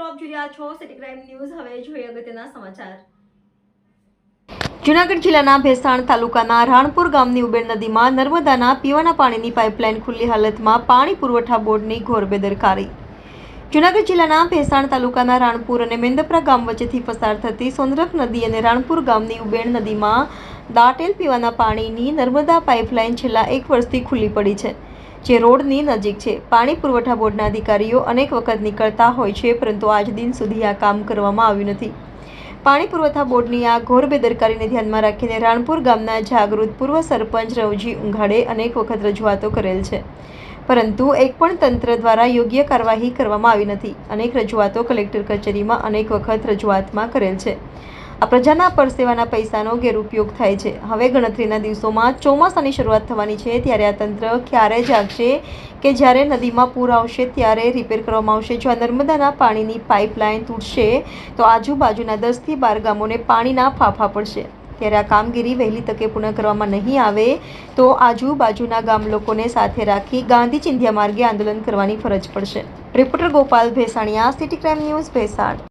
આપ જોઈ રહ્યા છો સિટી ક્રાઇમ ન્યૂઝ હવે જોઈએ અગત્યના સમાચાર. જૂનાગઢ જિલ્લાના ભેસાણ તાલુકાના રાણપુર ગામની ઉબેર નદીમાં નર્મદાના પીવાના પાણીની પાઇપલાઇન ખુલ્લી હાલતમાં પાણી પુરવઠા બોર્ડની ઘોર બેદરકારી. જૂનાગઢ જિલ્લાના ભેસાણ તાલુકાના રાણપુર અને મેંદપરા ગામ વચ્ચેથી પસાર થતી સોનરખ નદી અને રાણપુર ગામની ઉબેણ નદીમાં દાટેલ પીવાના પાણીની નર્મદા પાઇપલાઇન છેલ્લા એક વર્ષથી ખુલ્લી પડી છે. જે રોડની નજીક છે. પાણી પુરવઠા બોર્ડના અધિકારીઓ અનેક વખત નીકળતા હોય છે, પરંતુ આજ દિન સુધી આ કામ કરવામાં આવ્યું નથી. પાણી પુરવઠા બોર્ડની આ ઘોર બેદરકારીને ધ્યાનમાં રાખીને રાણપુર ગામના જાગૃત પૂર્વ સરપંચ રવજી ઉંઘાડે અનેક વખત રજૂઆતો કરેલ છે. પરંતુ એક પણ તંત્ર દ્વારા યોગ્ય કાર્યવાહી કરવામાં આવી નથી. અનેક રજૂઆતો કલેક્ટર કચેરીમાં અનેક વખત રજૂઆતમાં કરેલ છે. આ પ્રજાના પરસેવાના પૈસાનો ગેરઉપયોગ થાય છે. હવે ગણતરીના દિવસોમાં ચોમાસાની શરૂઆત થવાની છે, ત્યારે આ તંત્ર ક્યારે જાગશે કે જ્યારે નદીમાં પૂર આવશે ત્યારે રિપેર કરવામાં આવશે? જો નર્મદાના પાણીની પાઇપલાઇન તૂટશે, તો આજુબાજુના દસથી બાર ગામોને પાણીના ફાફા પડશે. ત્યારે આ કામગીરી વહેલી તકે પૂર્ણ કરવામાં નહીં આવે, તો આજુબાજુના ગામ લોકોને સાથે રાખી ગાંધી ચિંધ્યા માર્ગે આંદોલન કરવાની ફરજ પડશે. Reporter Gopal Bhesaniya, city crime news Bhesan.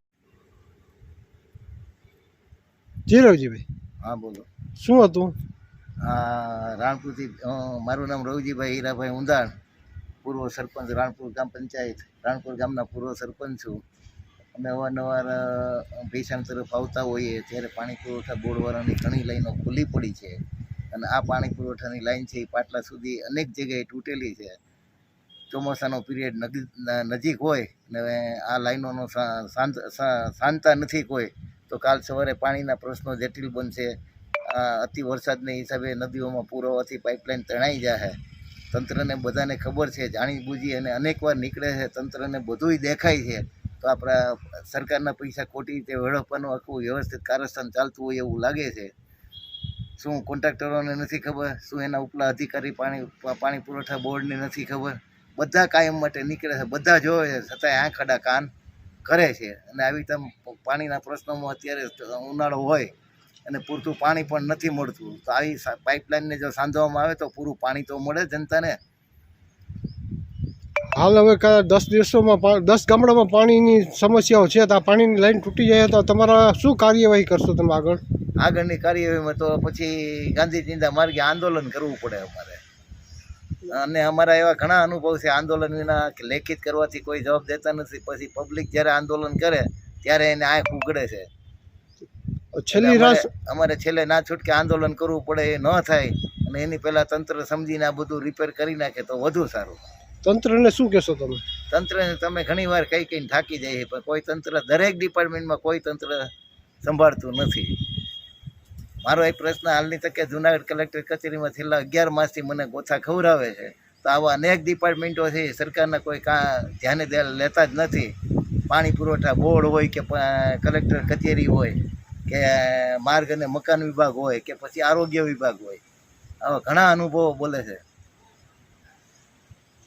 જી રવજીભાઈ હા બોલો. શું હતું? રાણપુરથી મારું નામ રવજીભાઈ હીરાભાઈ ઉંદાણ પૂર્વ સરપંચ રાણપુર ગ્રામ પંચાયત રાણપુર ગામના પૂર્વ સરપંચ છું. અમે અવારનવાર અ, ભેસાણ તરફ આવતા હોઈએ ત્યારે પાણી પુરવઠા બોર્ડવાળાની ઘણી લાઈનો ખુલ્લી પડી છે અને આ પાણી પુરવઠાની લાઈન છે એ પાટલા સુધી અનેક જગ્યાએ તૂટેલી છે. ચોમાસાનો પીરિયડ નજીક હોય ને આ લાઈનોનો શાંત શાંતા નથી કોઈ. તો કાલ સવારે પાણીના પ્રશ્નો જટિલ બનશે. અતિ વરસાદને હિસાબે નદીઓમાં પૂર હોવાથી પાઇપલાઇન તણાઈ જાય તંત્રને બધાને ખબર છે, જાણી બૂજી અને અનેકવાર નીકળે છે. તંત્રને બધુંય દેખાય છે. તો આપણા સરકારના પૈસા ખોટી રીતે વેડફવાનું આખું વ્યવસ્થિત કારસ્થાન ચાલતું હોય એવું લાગે છે. શું કોન્ટ્રાક્ટરોને નથી ખબર? શું એના ઉપલા અધિકારી પાણી પાણી પુરવઠા બોર્ડને નથી ખબર? બધા કાયમ માટે નીકળે છે. બધા જોવે છે. છતાંય આંખ અડા કાન કરે છે. અને આવી રીતે પાણીના પ્રશ્નોમાં અત્યારે ઉનાળો હોય અને પૂરતું પાણી પણ નથી મળતું. તો આવી પાઇપલાઇનને જો સાંધવામાં આવે તો પૂરું પાણી તો મળે જનતાને. હાલ હવે કયા દસ દિવસોમાં દસ ગામડામાં પાણીની સમસ્યાઓ છે. તો આ પાણીની લાઈન તૂટી જાય તો તમારા શું કાર્યવાહી કરશો તમે આગળ? આગળની કાર્યવાહીમાં તો પછી ગાંધી ચિંતા માર્ગે આંદોલન કરવું પડે અમારે. અને અમારા એવા ઘણા અનુભવ છે આંદોલન વિના લેખિત કરવાથી કોઈ જવાબ દેતા નથી. પછી પબ્લિક જ્યારે આંદોલન કરે ત્યારે એને આંખ ઉગડે છે. છેલ્લી એટલે અમારે- અમારે છેલ્લે ના છૂટકે આંદોલન કરવું પડે એ ન થાય. અને એની પહેલાં તંત્ર સમજીને આ બધું રિપેર કરી નાખે તો વધુ સારું. તંત્રને શું કહેશો તમે? તંત્રને તમે ઘણી વાર કઈ કઈને થાકી જાય પણ કોઈ તંત્ર દરેક ડિપાર્ટમેન્ટમાં કોઈ તંત્ર સંભાળતું નથી. મારો એક પ્રશ્ન હાલની તકે જુનાગઢ કલેક્ટર કચેરીમાં છેલ્લા અગિયાર માસથી મને ગોથા ખવડાવે છે. તો આવા અનેક ડિપાર્ટમેન્ટોથી સરકારના કોઈ કા, ધ્યાને લેતા જ નથી. પાણી પુરવઠા બોર્ડ હોય કે કલેક્ટર કચેરી હોય કે માર્ગ અને મકાન વિભાગ હોય કે પછી આરોગ્ય વિભાગ હોય. આવા ઘણા અનુભવો બોલે છે.